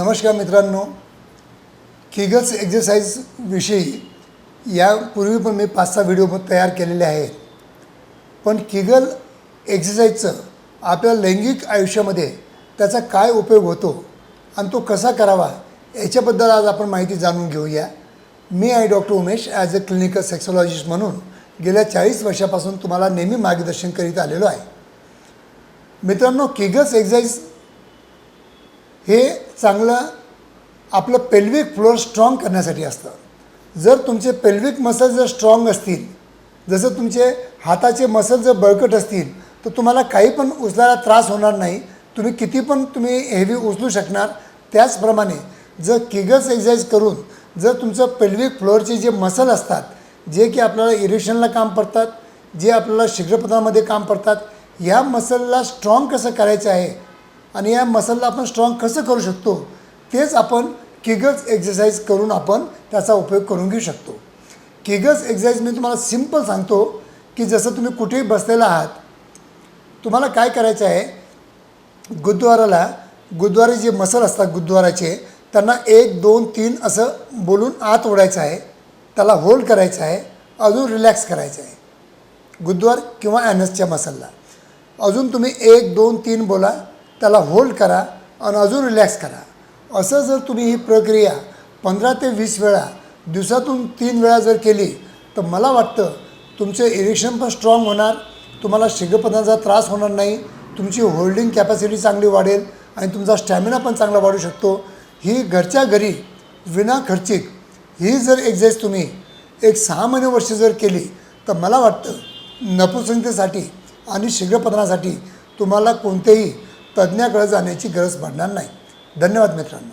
नमस्कार मित्रांनो. किगल्स एक्झरसाईजविषयी यापूर्वी पण मी पाच सहा व्हिडिओ तयार केलेले आहेत. पण किगल एक्झरसाईजचं आपल्या लैंगिक आयुष्यामध्ये त्याचा काय उपयोग होतो आणि तो कसा करावा याच्याबद्दल आज आपण माहिती जाणून घेऊया. मी आहे doctor Umesh as a clinical sexologist म्हणून गेल्या चाळीस वर्षापासून तुम्हाला नेहमी मार्गदर्शन करीत आलेलो आहे. मित्रांनो किगल्स एक्झरसाईज हे चांगलं आपलं पेल्विक फ्लोअर स्ट्रॉंग करण्यासाठी असतं. जर तुमचे पेल्विक मसल जर स्ट्रॉंग असतील जसं तुमचे हाताचे मसल जर बळकट असतील तर तुम्हाला काही पण उचलायला त्रास होणार नाही. तुम्ही किती पण तुम्ही हेवी उचलू शकणार. त्याचप्रमाणे जर किगल्स एक्झरसाईज करून जर तुमचं पेल्विक फ्लोअरचे जे मसल असतात जे की आपल्याला इरेक्शनला काम पडतात जे आपल्याला शीघ्रपणामध्ये काम पडतात ह्या मसलला स्ट्रॉंग कसं करायचं आहे? आणि या मसलला आपण स्ट्रॉंग कसं करू शकतो? तेच आपण किगल्स एक्झरसाईज करून आपण त्याचा उपयोग करून घेऊ शकतो. किगल्स एक्झरसाईज मी तुम्हाला सिंपल सांगतो की जसं तुम्ही कुठेही बसलेला आहात तुम्हाला काय करायचं आहे? गुरुद्वाराला गुरुद्वारे जे मसल असतात गुरुद्वाराचे त्यांना एक दोन तीन असं बोलून आत ओढायचं आहे. त्याला होल्ड करायचं आहे. अजून रिलॅक्स करायचं आहे. गुरुद्वार किंवा ॲनसच्या मसलला. अजून तुम्ही एक दोन तीन बोला. त्याला होल्ड करा आणि अजून रिलॅक्स करा. असं जर तुम्ही ही प्रक्रिया पंधरा ते वीस वेळा दिवसातून तीन वेळा जर केली तर मला वाटतं तुमचं इरेक्शन पण स्ट्रॉंग होणार तुम्हाला शीघ्रपणाचा त्रास होणार नाही तुमची होल्डिंग कॅपॅसिटी चांगली वाढेल आणि तुमचा स्टॅमिना पण चांगला वाढू शकतो. ही घरच्या घरी विनाखर्चिक ही जर एक्झरसाईज तुम्ही एक सहा महिने वर्ष जर केली तर मला वाटतं नपुसंकतेसाठी आणि शीघ्रपतनासाठी तुम्हाला कोणतेही तज्ज्ञाकडे जाण्याची गरज पडणार नाही. धन्यवाद मित्रांनो.